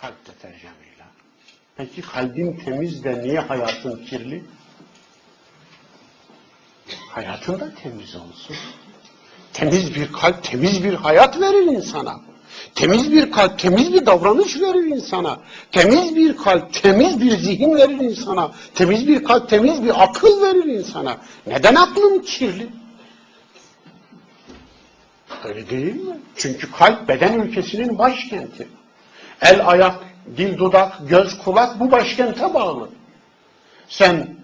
Kalp deterjanıyla. Peki kalbin temiz de niye hayatın kirli? Hayatın da temiz olsun. Temiz bir kalp, temiz bir hayat verir insana. Temiz bir kalp, temiz bir davranış verir insana. Temiz bir kalp, temiz bir zihin verir insana. Temiz bir kalp, temiz bir akıl verir insana. Neden aklın kirli? Öyle değil mi? Çünkü kalp beden ülkesinin başkenti. El, ayak, dil, dudak, göz, kulak bu başkente bağlı. Sen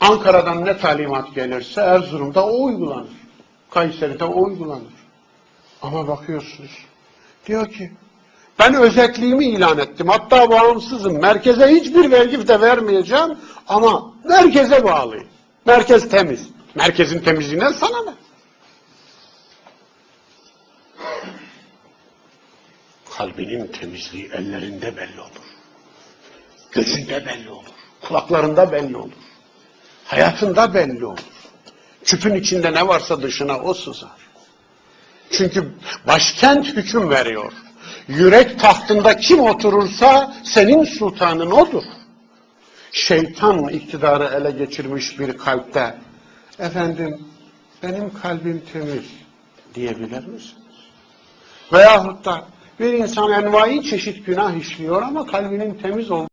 Ankara'dan ne talimat gelirse Erzurum'da o uygulanır. Kayseri'de o uygulanır. Ama bakıyorsunuz. Diyor ki ben özetliğimi ilan ettim. Hatta bağımsızım. Merkeze hiçbir vergi de vermeyeceğim. Ama merkeze bağlıyım. Merkez temiz. Merkezin temizliğinden sana ne? Kalbinin temizliği ellerinde belli olur. Gözünde belli olur. Kulaklarında belli olur. Hayatında belli olur. Küpün içinde ne varsa dışına o sızar. Çünkü başkent hüküm veriyor. Yürek tahtında kim oturursa senin sultanın odur. Şeytan iktidarı ele geçirmiş bir kalpte efendim benim kalbim temiz diyebilir misiniz? Veyahut da bir insan envai çeşit günah işliyor ama kalbinin temiz olduğu